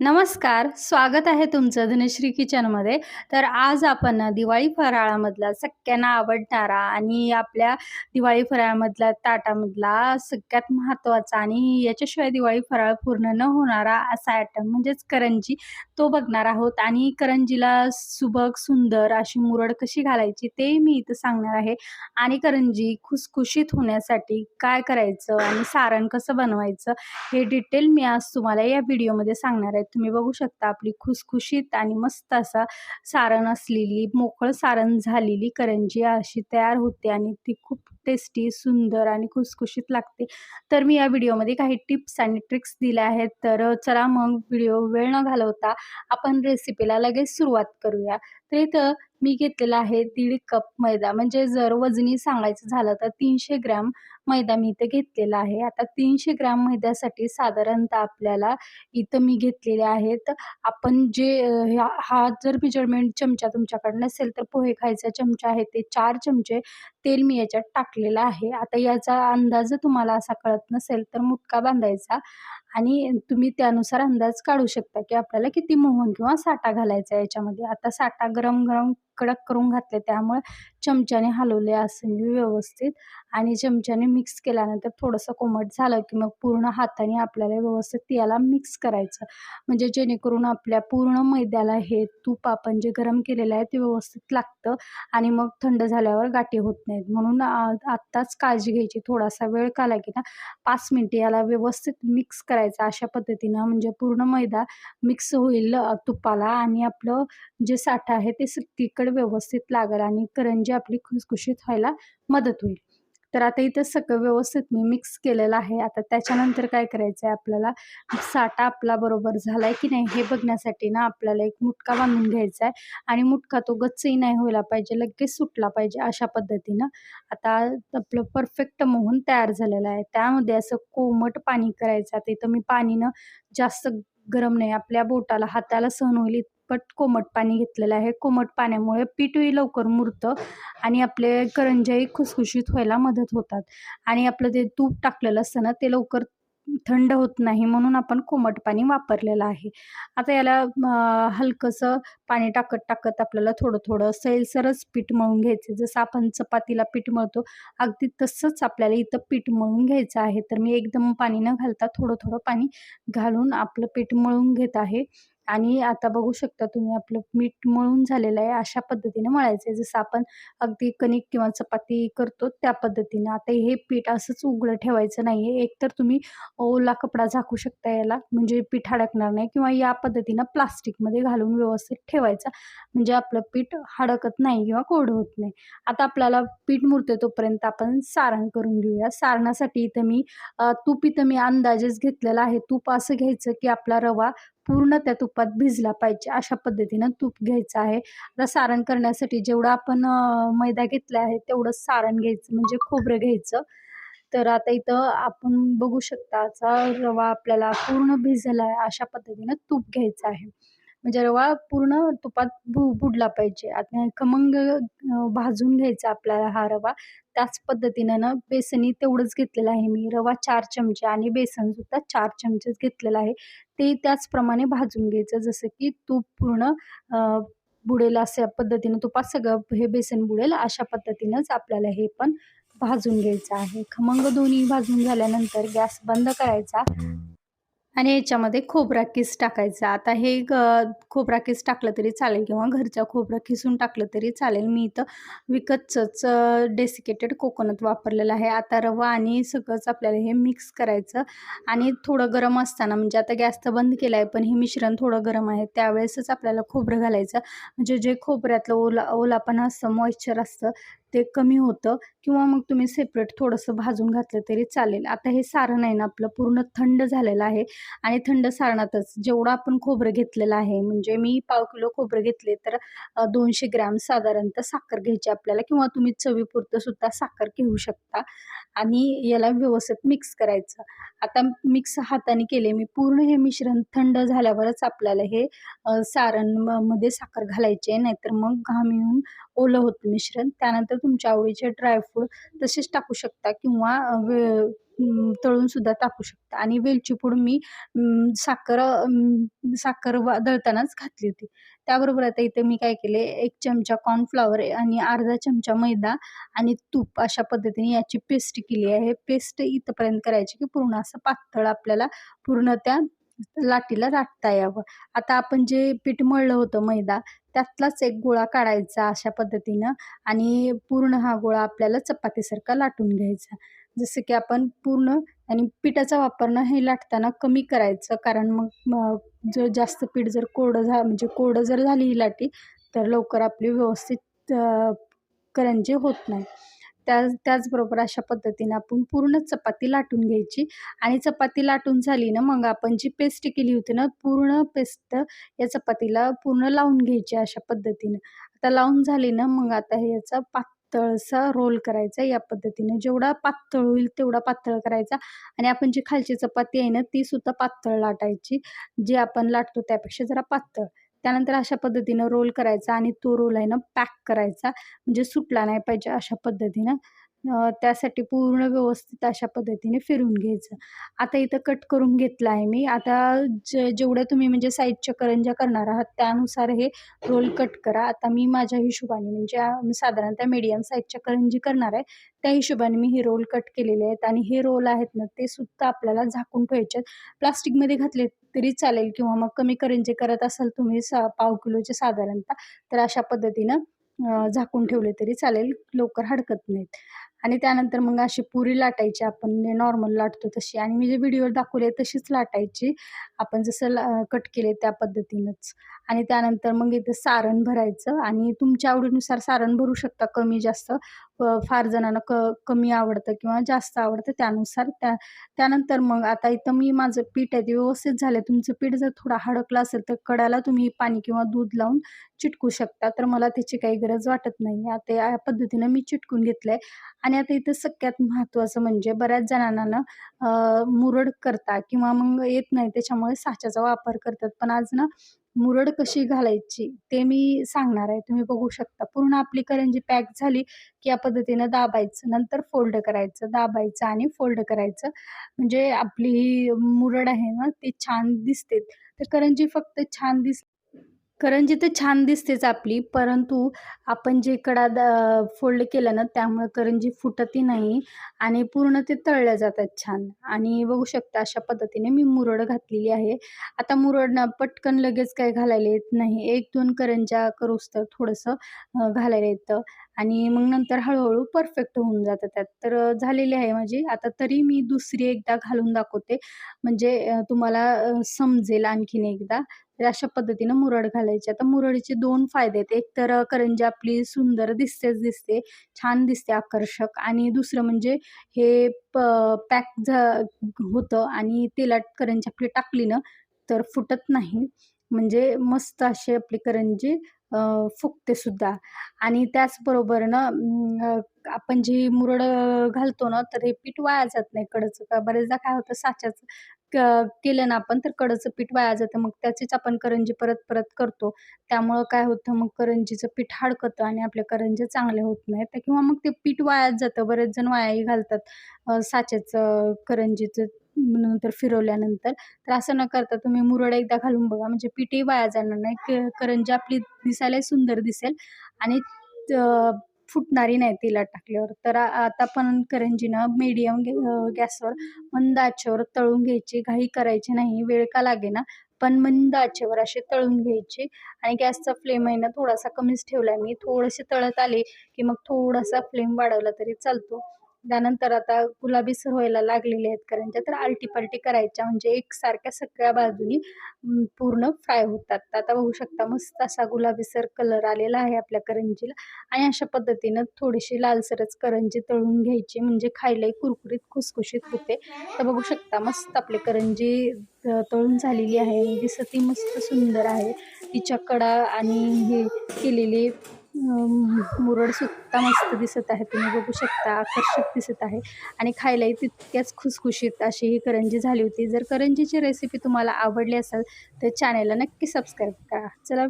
नमस्कार स्वागत आहे तुमचं धनश्री किचनमध्ये. तर आज आपण दिवाळी फराळामधला सगळ्यांना आवडणारा आणि आपल्या दिवाळी फराळामधला ताटामधला सगळ्यात महत्त्वाचा आणि याच्याशिवाय दिवाळी फराळ पूर्ण न होणारा असा आयटम म्हणजेच करंजी तो बघणार आहोत. आणि करंजीला सुबक सुंदर अशी मुरड कशी घालायची ते मी इथं सांगणार आहे. आणि करंजी खुसखुशीत होण्यासाठी काय करायचं आणि सारण कसं बनवायचं हे डिटेल मी आज तुम्हाला या व्हिडिओमध्ये सांगणार आहे. तुम्ही बघू शकता आपली खुसखुशीत आणि मस्त असा सारण असलेली मोकळं सारण झालेली करंजी अशी तयार होते आणि ती खूप टेस्टी सुंदर आणि खुसखुशीत लागते. तर मी या व्हिडिओमध्ये काही टिप्स आणि ट्रिक्स दिल्या आहेत. तर चला मग व्हिडिओ वेळ न घालवता आपण रेसिपीला लगेच सुरुवात करूया. तर इथं मी घेतलेला आहे दीड कप मैदा. म्हणजे जर वजनी सांगायचं झालं तर तीनशे ग्रॅम मैदा मी इथं घेतलेला आहे. आता तीनशे ग्रॅम मैद्यासाठी साधारणतः आपल्याला इथं मी घेतलेले आहेत. आपण जे हा जर मेजरमेंट चमचा तुमच्याकडे नसेल तर पोहे खायचा चमचा आहे ते चार चमचे तेल मी याच्यात टाकलेला आहे. आता याचा अंदाज तुम्हाला असा कळत नसेल तर मुटका बांधायचा आणि तुम्ही त्यानुसार अंदाज काढू शकता की आपल्याला किती मोहन किंवा साठा घालायचा याच्यामध्ये. आता साठा गरम गरम कडक करून घातले. त्यामुळे चमच्याने हलवले असं मी व्यवस्थित आणि चमच्याने मिक्स केल्यानंतर थोडंसं कोमट झालं की मग पूर्ण हाताने आपल्याला व्यवस्थित याला मिक्स करायचं. म्हणजे जेणेकरून आपल्या पूर्ण मैद्याला हे तूप आपण जे गरम केलेलं आहे ते व्यवस्थित लागतं आणि मग थंड झाल्यावर गाठी होत नाहीत. म्हणून आत्ताच काळजी घ्यायची. थोडासा वेळ काला की ना पाच मिनटे याला व्यवस्थित मिक्स करायचं अशा पद्धतीनं. म्हणजे पूर्ण मैदा मिक्स होईल तुपाला आणि आपलं जे साठा आहे ते सगळीकडे व्यवस्थित लागेल आणि करंजी आपली खुसखुशीत व्हायला मदत होईल. तर आता इथं सगळं व्यवस्थित मी मिक्स केलेलं आहे. आता त्याच्यानंतर काय करायचं आहे आपल्याला? साठा आपला बरोबर झाला आहे की नाही हे बघण्यासाठी ना आपल्याला एक मुटका बांधून घ्यायचा आहे आणि मुटका तो गच्चही नाही व्हायला पाहिजे लगेच सुटला पाहिजे अशा पद्धतीनं. आता आपलं परफेक्ट मोहन तयार झालेलं आहे. त्यामध्ये असं कोमट पाणी करायचं. आता इथं मी पाणीनं जास्त गरम नाही. आपल्या बोटाला हाताला सहन होईल पट कोमट पाणी घेतलेलं आहे. कोमट पाण्यामुळे पीठही लवकर मुरतं आणि आपले करंजाही खुसखुशीत व्हायला मदत होतात. आणि आपलं ते तूप टाकलेलं असतं ना ते लवकर थंड होत नाही म्हणून आपण कोमट पाणी वापरलेलं आहे. आता याला हलकंसं पाणी टाकत टाकत आपल्याला थोडं थोडं सैलसरच पीठ मळून घ्यायचं. जसं आपण चपातीला पीठ मळतो अगदी तसंच आपल्याला इथं पीठ मळून घ्यायचं आहे. तर मी एकदम पाणी न घालता थोडं थोडं पाणी घालून आपलं पीठ मळून घेत आहे. आणि आता बघू शकता तुम्ही आपलं मीठ मळून झालेलं आहे अशा पद्धतीने मळायचं आहे. जसं आपण अगदी कणिक किंवा चपाती करतो त्या पद्धतीने. आता हे पीठ असंच उघडं ठेवायचं नाही आहे एकतर तुम्ही ओला कपडा झाकू शकता याला म्हणजे पीठ अडकणार नाही किंवा या पद्धतीनं प्लास्टिकमध्ये घालून व्यवस्थित ठेवायचं. म्हणजे आपलं पीठ हडकत नाही किंवा कोड होत नाही. आता आपल्याला पीठ मुरते तोपर्यंत आपण सारण करून घेऊया. सारणासाठी इथं मी तूप इथं मी अंदाजेच घेतलेला आहे. तूप असं घ्यायचं की आपला रवा पूर्ण त्या तुपात भिजला पाहिजे अशा पद्धतीनं तूप घ्यायचं आहे. आता सारण करण्यासाठी जेवढं आपण मैदा घेतला आहे तेवढंच सारण घ्यायचं म्हणजे खोबरं घ्यायचं. तर आता इथं आपण बघू शकता असा रवा आपल्याला पूर्ण भिजला आहे अशा पद्धतीनं तूप घ्यायचं आहे. म्हणजे रवा पूर्ण तुपात बु बुडला पाहिजे. आता खमंग भाजून घ्यायचा आपल्याला हा रवा. त्याच पद्धतीनं ना बेसनही तेवढंच घेतलेलं आहे मी. रवा चार चमचे आणि बेसनसुद्धा चार चमचेच घेतलेलं आहे. ते त्याचप्रमाणे भाजून घ्यायचं. जसं की तूप पूर्ण बुडेल अशा पद्धतीनं तुपात सगळं हे बेसन बुडेल अशा पद्धतीनंच आपल्याला हे पण भाजून घ्यायचं आहे. खमंग दोन्ही भाजून झाल्यानंतर गॅस बंद करायचा. आणि याच्यामध्ये खोबरा किस टाकायचा. आता हे ग खोबरा किस टाकलं तरी चालेल किंवा घरच्या खोबरा किसून टाकलं तरी चालेल. मी इथं विकतचंच डेसिकेटेड कोकोनट वापरलेलं आहे. आता रवा आणि सगळंच आपल्याला हे मिक्स करायचं आणि थोडं गरम असताना म्हणजे आता गॅस तर बंद केला आहे पण हे मिश्रण थोडं गरम आहे. त्यावेळेसच आपल्याला खोबरं घालायचं. म्हणजे जे खोबऱ्यातलं ओला ओलापण असतं मॉइश्चर असतं ते कमी होतं. किंवा मग तुम्ही सेपरेट थोडंसं भाजून घातलं तरी चालेल. आता हे सारण आहे ना आपलं पूर्ण थंड झालेलं आहे. आणि थंड सारणातच जेवढं आपण खोबरं घेतलेलं आहे म्हणजे मी पाव किलो खोबरं घेतले तर दोनशे ग्रॅम साधारणतः साखर घ्यायची आपल्याला किंवा तुम्ही चवीपुरतं सुद्धा साखर घेऊ शकता. आणि याला व्यवस्थित मिक्स करायचं. आता मिक्स हाताने केले मी पूर्ण हे मिश्रण थंड झाल्यावरच आपल्याला हे सारणमध्ये साखर घालायचे नाहीतर मग घाम येऊन ओलं होतं मिश्रण. त्यानंतर तुमच्या आवडीचे ड्रायफ्रूट पूड तसेच टाकू शकता किंवा वे तळून सुद्धा टाकू शकता. आणि वेलची पूड मी साखर साखर दळतानाच घातली होती. त्याबरोबर आता इथे मी काय केले एक चमचा कॉर्नफ्लॉवर आणि अर्धा चमचा मैदा आणि तूप अशा पद्धतीने याची पेस्ट केली आहे. पेस्ट इथपर्यंत करायची की पूर्ण असं पातळ आपल्याला पूर्ण त्या लाटीला लाटता यावं. आता आपण जे पीठ मळलं होतं मैदा त्यातलाच एक गोळा काढायचा अशा पद्धतीनं आणि पूर्ण हा गोळा आपल्याला चपातीसारखा लाटून घ्यायचा. जसं की आपण पूर्ण आणि पिठाचा वापर ना हे लाटताना कमी करायचं कारण मग मग जर जास्त पीठ जर कोरडं झा म्हणजे कोरडं जर झाली ही लाटी तर लवकर आपली व्यवस्थित करंजी होत नाही. त्या त्याचबरोबर अशा पद्धतीने आपण पूर्ण चपाती लाटून घ्यायची. आणि चपाती लाटून झाली ना मग आपण जी पेस्ट केली होती ना पूर्ण पेस्ट या चपातीला पूर्ण लावून घ्यायची अशा पद्धतीनं. आता लावून झाली ना मग आता हे याचा पातळसा रोल करायचा. या पद्धतीने जेवढा पातळ होईल तेवढा पातळ करायचा. आणि आपण जी खालची चपाती आहे ना ती सुद्धा पातळ लाटायची. जी आपण लाटतो त्यापेक्षा जरा पातळ. त्यानंतर अशा पद्धतीनं रोल करायचा आणि तो रोल आहे ना पॅक करायचा. म्हणजे सुटला नाही पाहिजे अशा पद्धतीनं. त्यासाठी पूर्ण व्यवस्थित अशा पद्धतीने फिरून घ्यायचं. आता इथं कट करून घेतलं आहे मी. आता जे जेवढ्या तुम्ही म्हणजे साईजच्या करंज्या करणार आहात त्यानुसार हे रोल कट करा. आता मी माझ्या हिशोबाने म्हणजे साधारणतः मीडियम साईजच्या करंजी करणार आहे. त्या हिशोबाने मी हे रोल कट केलेले आहेत आणि हे रोल आहेत ना ते सुद्धा आपल्याला झाकून ठेवायचे आहेत. प्लास्टिकमध्ये घातले तरी चालेल किंवा मग कमी करंजी करत असाल तुम्ही सा पाव किलोचे साधारणतः तर अशा पद्धतीनं झाकून ठेवले तरी चालेल लवकर हडकत नाहीत. आणि त्यानंतर मग अशी पुरी लाटायची आपण नॉर्मल लाटतो तशी. आणि मी जे व्हिडिओवर दाखवले तशीच लाटायची. आपण जसं ला कट केले त्या पद्धतीनंच. आणि त्यानंतर मग इथं सारण भरायचं. आणि तुमच्या आवडीनुसार सारण भरू शकता कमी जास्त. फार जणांना क कमी आवडतं किंवा जास्त आवडतं त्यानुसार त्या त्यानंतर मग आता इथं मी माझं पीठ आहे ते व्यवस्थित झालं तुमचं पीठ जर थोडा हडकलं असेल तर कडाला तुम्ही पाणी किंवा दूध लावून चिटकू शकता. तर मला त्याची काही गरज वाटत नाही. आता या पद्धतीनं मी चिटकून घेतलं आहे आणि आता इथं सगळ्यात महत्त्वाचं म्हणजे बऱ्याच जणांना ना मुरड करता किंवा मग येत नाही. त्याच्यामुळे साच्याचा वापर करतात. पण आज ना मुरड कशी घालायची ते मी सांगणार आहे. तुम्ही बघू शकता. पूर्ण आपली करंजी पॅक झाली की या पद्धतीनं दाबायचं. नंतर फोल्ड करायचं. दाबायचं आणि फोल्ड करायचं. म्हणजे आपली ही मुरड आहे ना ती छान दिसते. तर करंजी फक्त छान दिस करंजी तर छान दिसतेच आपली, परंतु आपण जे कडा द फोल्ड केलं ना, त्यामुळे करंजी फुटतही नाही आणि पूर्ण ते तळल्या जातात छान आणि बघू शकता अशा पद्धतीने मी मुरड घातलेली आहे. आता मुरड पटकन लगेच काही घालायला येत नाही. 1-2 करंज्या करूस्तर थोडंसं घालायला येतं आणि मग नंतर हळूहळू परफेक्ट होऊन जातं त्यात. तर झालेली आहे माझी. आता तरी मी दुसरी एकदा घालून दाखवते, म्हणजे तुम्हाला समजेल आणखीन एकदा. अशा पद्धतीनं मुरड घालायची. आता मुरडीचे दोन फायदे आहेत. एक तर करंजी आपली सुंदर दिसतेच दिसते, छान दिसते आकर्षक आणि दुसरं म्हणजे हे प पॅक झा होतं आणि तेलात करंजी आपली टाकली ना, तर फुटत नाही. म्हणजे मस्त अशी आपली करंजी फुकते सुद्धा आणि त्याचबरोबर ना आपण जी मुरड घालतो ना, तर हे पीठ वाया जात नाही कडचं. का बरेचदा काय होतं साच्याचं केलं ना आपण तर कडचं पीठ वाया जातं. मग त्याचीच आपण करंजी परत-परत करतो. त्यामुळं काय होतं मग करंजीचं पीठ हडकतं आणि आपल्या करंज्या चांगल्या होत नाहीत किंवा मग ते पीठ वायाच जातं. बरेच जण वायाही घालतात साच्याचं करंजीचं नंतर फिरवल्यानंतर. तर असं न करता तुम्ही मुरड एकदा घालून बघा म्हणजे पीठही वाया जाणार नाही. क करंजी आपली दिसायलाही सुंदर दिसेल आणि फुटणारी नाही तेलात टाकल्यावर. तर आता पण करंजीनं मीडियम गॅसवर मंद आचेवर तळून घ्यायची. घाई करायची नाही. वेळ का लागेना, पण मंद आचेवर असे तळून घ्यायची आणि गॅसचा फ्लेम आहे ना थोडासा कमीच ठेवला मी. थोडेसे तळत आले, की मग थोडासा फ्लेम वाढवला तरी चालतो. त्यानंतर आता गुलाबी सर व्हायला लागलेले आहेत करंज्या, तर आलटी-पलटी करायच्या म्हणजे एकसारख्या सगळ्या बाजूनी पूर्ण फ्राय होतात. तर आता बघू शकता मस्त असा गुलाबीसर कलर आलेला आहे आपल्या करंजीला आणि अशा पद्धतीनं थोडीशी लालसरच करंजी तळून घ्यायची म्हणजे खायलाही कुरकुरीत, खुसखुशीत होते. तर बघू शकता मस्त आपली करंजी तळून झालेली आहे. दिसती मस्त सुंदर आहे. तिच्या कडा आणि हे केलेली मुरड सुद्धा मस्त दिसत आहे. तुम्ही बघू शकता आकर्षक दिसत आहे आणि खायलाही तितक्याच खुसखुशीत अशी ही करंजी झाली होती. जर करंजीची रेसिपी तुम्हाला आवडली असेल तर चॅनेलला नक्की सबस्क्राईब करा. चला